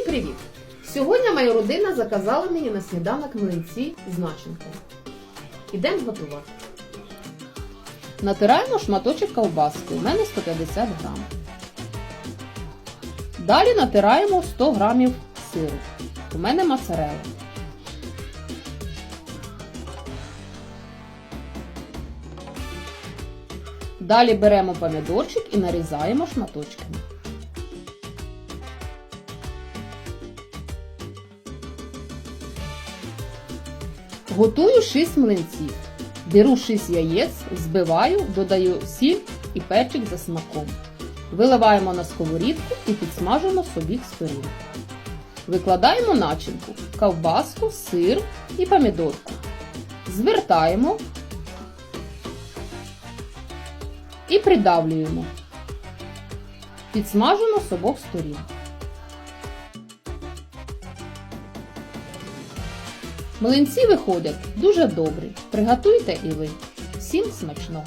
Всім привіт! Сьогодні моя родина заказала мені на сніданок млинці з начинкою. Ідемо готувати. Натираємо шматочок ковбаски. У мене 150 грам. Далі натираємо 100 грамів сиру. У мене моцарелла. Далі беремо помідорчик і нарізаємо шматочками. Готую 6 млинців. Беру 6 яєць, збиваю, додаю сіль і перчик за смаком. Виливаємо на сковорідку і підсмажимо з обіх сторін. Викладаємо начинку, ковбаску, сир і помідорку. Звертаємо і придавлюємо. Підсмажимо з обох сторін. Млинці виходять дуже добрі. Приготуйте і ви. Всім смачного!